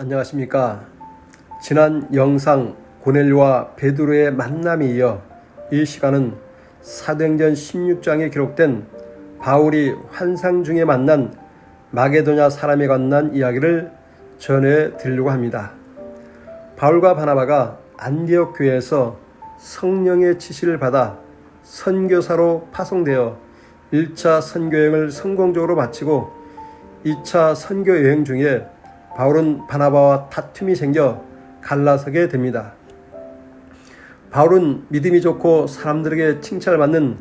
안녕하십니까. 지난 영상 고넬료와 베드로의 만남에 이어 이 시간은 사도행전 16장에 기록된 바울이 환상 중에 만난 마게도냐 사람에 관한 이야기를 전해 드리려고 합니다. 바울과 바나바가 안디옥 교회에서 성령의 지시를 받아 선교사로 파송되어 1차 선교여행을 성공적으로 마치고 2차 선교 여행 중에 바울은 바나바와 다툼이 생겨 갈라서게 됩니다. 바울은 믿음이 좋고 사람들에게 칭찬을 받는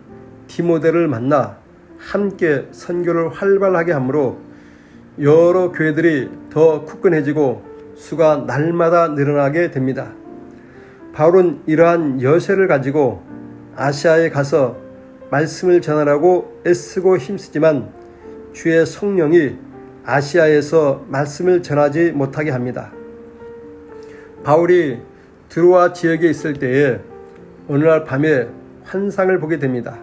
디모데를 만나 함께 선교를 활발하게 하므로 여러 교회들이 더 굳건해지고 수가 날마다 늘어나게 됩니다. 바울은 이러한 여세를 가지고 아시아에 가서 말씀을 전하라고 애쓰고 힘쓰지만 주의 성령이 아시아에서 말씀을 전하지 못하게 합니다. 바울이 드로아 지역에 있을 때에 어느 날 밤에 환상을 보게 됩니다.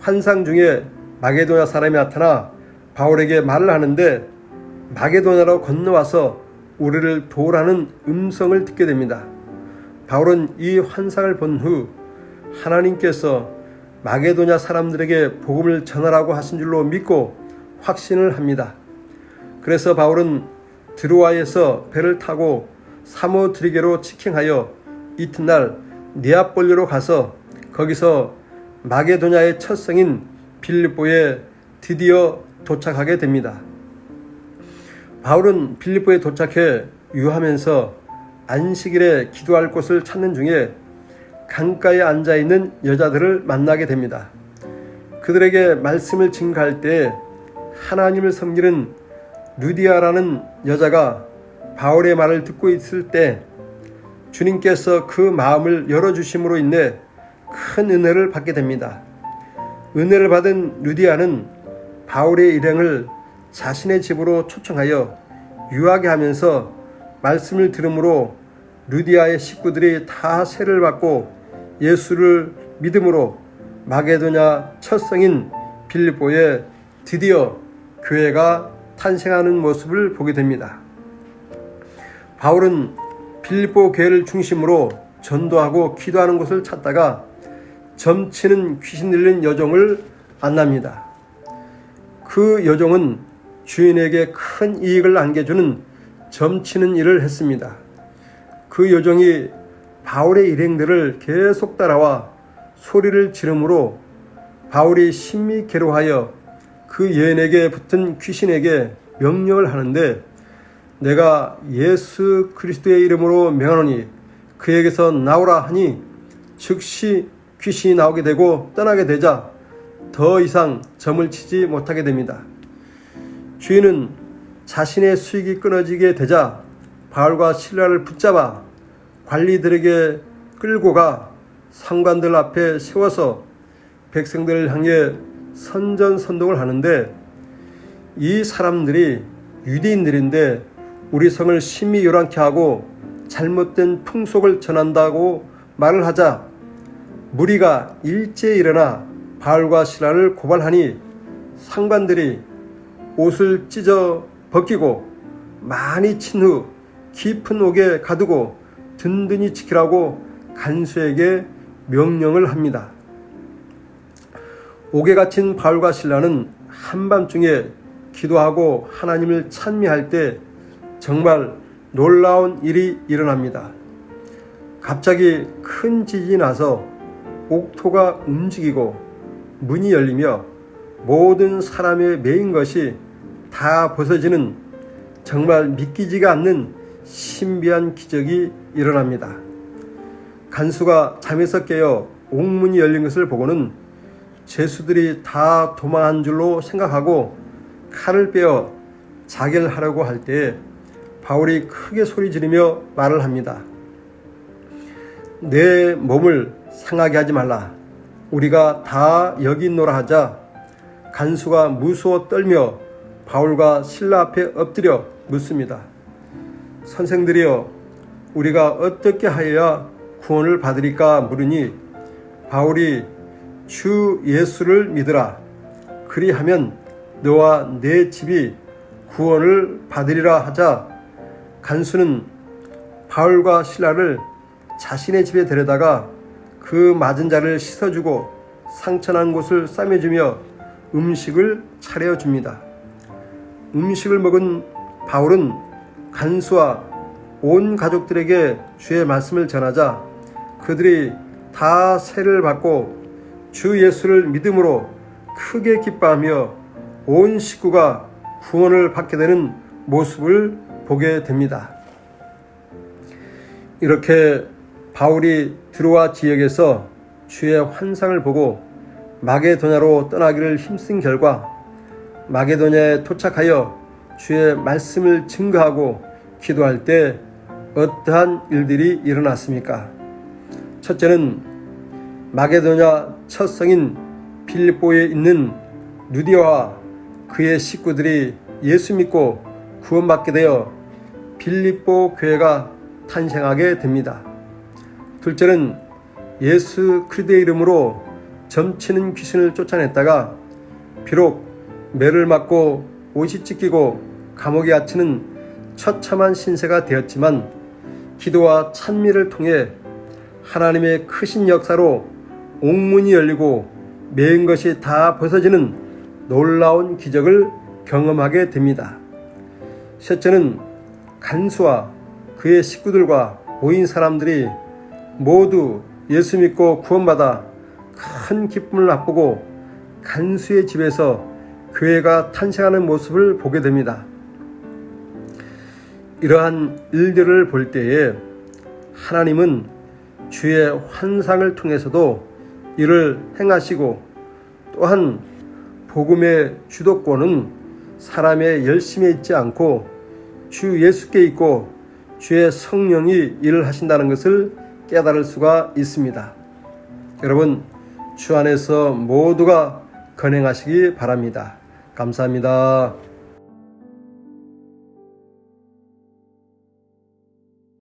환상 중에 마게도냐 사람이 나타나 바울에게 말을 하는데 마게도냐로 건너와서 우리를 도우라는 음성을 듣게 됩니다. 바울은 이 환상을 본 후 하나님께서 마게도냐 사람들에게 복음을 전하라고 하신 줄로 믿고 확신을 합니다. 그래서 바울은 드로아에서 배를 타고 사모드리게로 직행하여 이튿날 네아폴리로 가서 거기서 마게도냐의 첫 성인 빌립보에 드디어 도착하게 됩니다. 바울은 빌립보에 도착해 유하면서 안식일에 기도할 곳을 찾는 중에 강가에 앉아 있는 여자들을 만나게 됩니다. 그들에게 말씀을 증가할 때 하나님을 섬기는 루디아라는 여자가 바울의 말을 듣고 있을 때 주님께서 그 마음을 열어주심으로 인해 큰 은혜를 받게 됩니다. 은혜를 받은 루디아는 바울의 일행을 자신의 집으로 초청하여 유하게 하면서 말씀을 들음으로 루디아의 식구들이 다 세를 받고 예수를 믿음으로 마게도냐 첫 성인 빌립보에 드디어 교회가 탄생하는 모습을 보게 됩니다. 바울은 빌립보 교회를 중심으로 전도하고 기도하는 곳을 찾다가 점치는 귀신 들린 여종을 만납니다. 그 여종은 주인에게 큰 이익을 안겨주는 점치는 일을 했습니다. 그 여종이 바울의 일행들을 계속 따라와 소리를 지르므로 바울이 심히 괴로하여 그 여인에게 붙은 귀신에게 명령을 하는데 내가 예수 그리스도의 이름으로 명하노니 그에게서 나오라 하니 즉시 귀신이 나오게 되고 떠나게 되자 더 이상 점을 치지 못하게 됩니다. 주인은 자신의 수익이 끊어지게 되자 바울과 신라를 붙잡아 관리들에게 끌고 가 상관들 앞에 세워서 백성들을 향해 선전선동을 하는데 이 사람들이 유대인들인데 우리 성을 심히 요란케 하고 잘못된 풍속을 전한다고 말을 하자 무리가 일제히 일어나 바울과 시라를 고발하니 상관들이 옷을 찢어 벗기고 많이 친 후 깊은 옥에 가두고 든든히 지키라고 간수에게 명령을 합니다. 옥에 갇힌 바울과 신라는 한밤중에 기도하고 하나님을 찬미할 때 정말 놀라운 일이 일어납니다. 갑자기 큰 지진이 나서 옥토가 움직이고 문이 열리며 모든 사람의 메인 것이 다 벗어지는 정말 믿기지가 않는 신비한 기적이 일어납니다. 간수가 잠에서 깨어 옥문이 열린 것을 보고는 죄수들이 다 도망한 줄로 생각하고 칼을 빼어 자결하려고 할때 바울이 크게 소리 지르며 말을 합니다. 내 몸을 상하게 하지 말라. 우리가 다 여기 있노라 하자 간수가 무서워 떨며 바울과 신라 앞에 엎드려 묻습니다. 선생들이여 우리가 어떻게 하여야 구원을 받으리까 물으니 바울이 주 예수를 믿으라. 그리하면 너와 내 집이 구원을 받으리라 하자 간수는 바울과 신라를 자신의 집에 데려다가 그 맞은 자를 씻어주고 상처난 곳을 싸매주며 음식을 차려줍니다. 음식을 먹은 바울은 간수와 온 가족들에게 주의 말씀을 전하자 그들이 다 세를 받고 주 예수를 믿음으로 크게 기뻐하며 온 식구가 구원을 받게 되는 모습을 보게 됩니다. 이렇게 바울이 드로아 지역에서 주의 환상을 보고 마게도냐로 떠나기를 힘쓴 결과 마게도냐에 도착하여 주의 말씀을 증거하고 기도할 때 어떠한 일들이 일어났습니까? 첫째는 마게도냐 첫 성인 빌립보에 있는 누디와 그의 식구들이 예수 믿고 구원받게 되어 빌립보 교회가 탄생하게 됩니다. 둘째는 예수 그리스도의 이름으로 점치는 귀신을 쫓아냈다가 비록 매를 맞고 옷이 찢기고 감옥에 갇히는 처참한 신세가 되었지만 기도와 찬미를 통해 하나님의 크신 역사로 옥문이 열리고 매인 것이 다 벗어지는 놀라운 기적을 경험하게 됩니다. 셋째는 간수와 그의 식구들과 모인 사람들이 모두 예수 믿고 구원받아 큰 기쁨을 맛보고 간수의 집에서 교회가 탄생하는 모습을 보게 됩니다. 이러한 일들을 볼 때에 하나님은 주의 환상을 통해서도 이를 행하시고 또한 복음의 주도권은 사람의 열심에 있지 않고 주 예수께 있고 주의 성령이 일을 하신다는 것을 깨달을 수가 있습니다. 여러분, 주 안에서 모두가 건행하시기 바랍니다. 감사합니다.